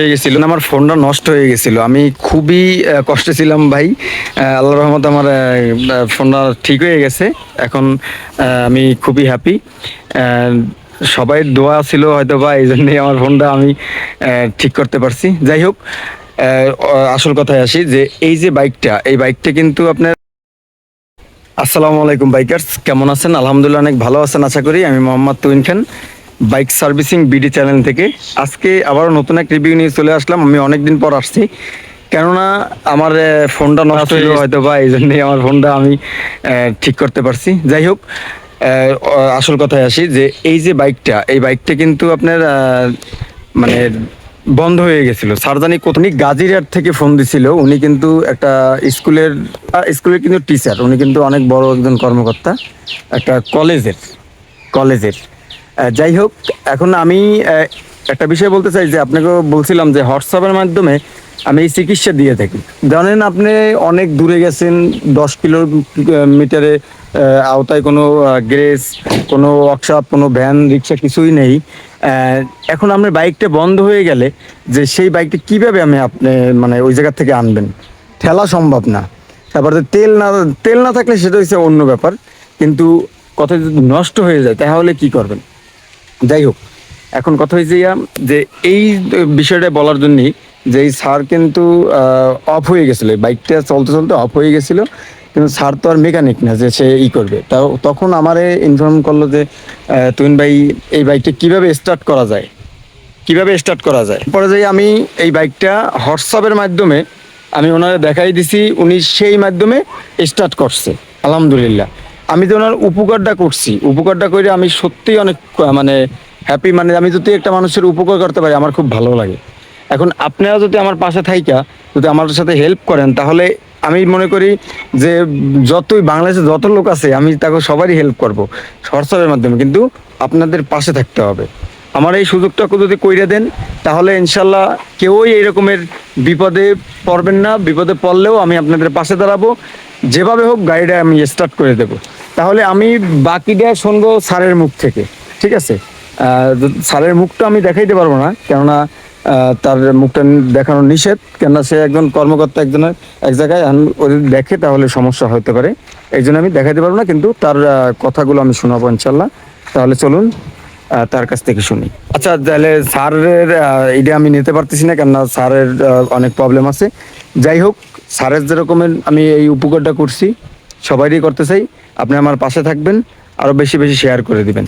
হয়ে গেছিল। আমার ফোনটা নষ্ট হয়ে গেছিল। আমি খুবই কষ্টে ছিলাম ভাই। আল্লাহ রহমত আমার ফোনটা ঠিক হয়ে গেছে। এখন আমি খুবই হ্যাপি সবাই দোয়া ছিল হয়তো বা এই জন্যই আমার ফোনটা আমি ঠিক করতে পারছি। যাই হোক আসল কথায় আসি যে, এই যে বাইকটা, এই বাইকটা কিন্তু আপনার আসসালামু আলাইকুম বাইকার্স, কেমন আছেন? আলহামদুলিল্লাহ অনেক ভালো আছেন, আশা করি। আমি Mohammad Tuin Khan. Bike servicing BD channel থেকে। আজকে আবারও নতুন এক রিভিউ নিয়ে চলে আসলাম। আমি অনেকদিন পর আসছি। কেননা আমার ফোনটা নষ্ট হয়ে হয়তো বা এই জন্যই আমার ফোনটা আমি ঠিক করতে পারছি। যাই হোক আসল কথায় আসি যে এই যে বাইকটা এই বাইকটা কিন্তু আপনার মানে বন্ধ হয়ে গেছিল। সারজানি কোথানি গাজিরহাট থেকে ফোন দিছিল। উনি কিন্তু একটা স্কুলের স্কুলের কিন্তু টিচার উনি কিন্তু অনেক বড় একজন কর্মকর্তা একটা কলেজের কলেজের। যাই হোক, এখন আমি একটা বিষয় বলতে চাই যে আপনাকে বলছিলাম যে হোয়াটসঅ্যাপের মাধ্যমে আমি এই চিকিৎসা দিয়ে থাকি। জানেন আপনি অনেক দূরে গেছেন, দশ কিলোমিটারে আওতায় কোনো গ্রেস, কোনো ওয়ার্কশপ, কোনো ভ্যান, রিক্সা কিছুই নেই। এখন আপনার বাইকটা বন্ধ হয়ে গেলে যে সেই বাইকটা কীভাবে আমি আপনি মানে ওই জায়গা থেকে আনবেন? ঠেলা সম্ভব না। তারপরে তেল না তেল না থাকলে সেটা হচ্ছে অন্য ব্যাপার। কিন্তু কথা যদি নষ্ট হয়ে যায়, তাহলে কি করবেন? যাই হোক, এখন কথা হয়েছে যে এই বিষয়টা বলার জন্যই যে এই সার কিন্তু অফ হয়ে গেছিল। বাইকটা চলতে চলতে অফ হয়ে গেছিল, কিন্তু স্যার তো আর মেকানিক না যে সে ই করবে। তা তখন আমারে ইনফর্ম করল যে তুহিন ভাই, এই বাইকটা কীভাবে স্টার্ট করা যায়? কীভাবে স্টার্ট করা যায়? পরে যাই আমি এই বাইকটা হোয়াটসঅ্যাপের মাধ্যমে আমি ওনারে দেখাই দিছি, উনি সেই মাধ্যমে স্টার্ট করছে। আলহামদুলিল্লাহ। আমি যে ওনার উপকারটা করছি, উপকারটা করে আমি সত্যিই অনেক মানে হ্যাপি মানে আমি যদি একটা মানুষের উপকার করতে পারি, আমার খুব ভালো লাগে। এখন আপনারা যদি আমার পাশে থাইকা, যদি আমার সাথে হেল্প করেন, তাহলে আমি মনে করি যে যতই বাংলাদেশে যত লোক আছে, আমি তাকে সবারই হেল্প করব, হোয়াটসঅ্যাপের মাধ্যমে। কিন্তু আপনাদের পাশে থাকতে হবে। আমার এই সুযোগটা যদি কইরে দেন, তাহলে ইনশাল্লাহ কেউই এই রকমের বিপদে পড়বেন না। বিপদে পড়লেও আমি আপনাদের পাশে দাঁড়াবো। যেভাবে হোক, গাড়িটা আমি স্টার্ট করে দেব। তাহলে আমি বাকিটা শুনব স্যারের মুখ থেকে, ঠিক আছে? স্যারের মুখটা আমি দেখাইতে পারব না, কেননা তার মুখটা দেখানো নিষেধ, কেননা সে একজন কর্মকর্তা একজনের, এক জায়গায় দেখে তাহলে সমস্যা হতে পারে। এই জন্য আমি দেখাইতে পারব না, কিন্তু তার কথাগুলো আমি শোনাবো ইনশাল্লাহ তাহলে চলুন তার কাছ থেকে শুনি। আচ্ছা তাহলে স্যারের এটা আমি নিতে পারতেছি না, কেননা স্যারের অনেক প্রবলেম আছে। যাই হোক, স্যারের যেরকমের আমি এই উপকারটা করছি সবারই করতে চাই। আপনি আমার পাশে থাকবেন আরও বেশি বেশি শেয়ার করে দিবেন।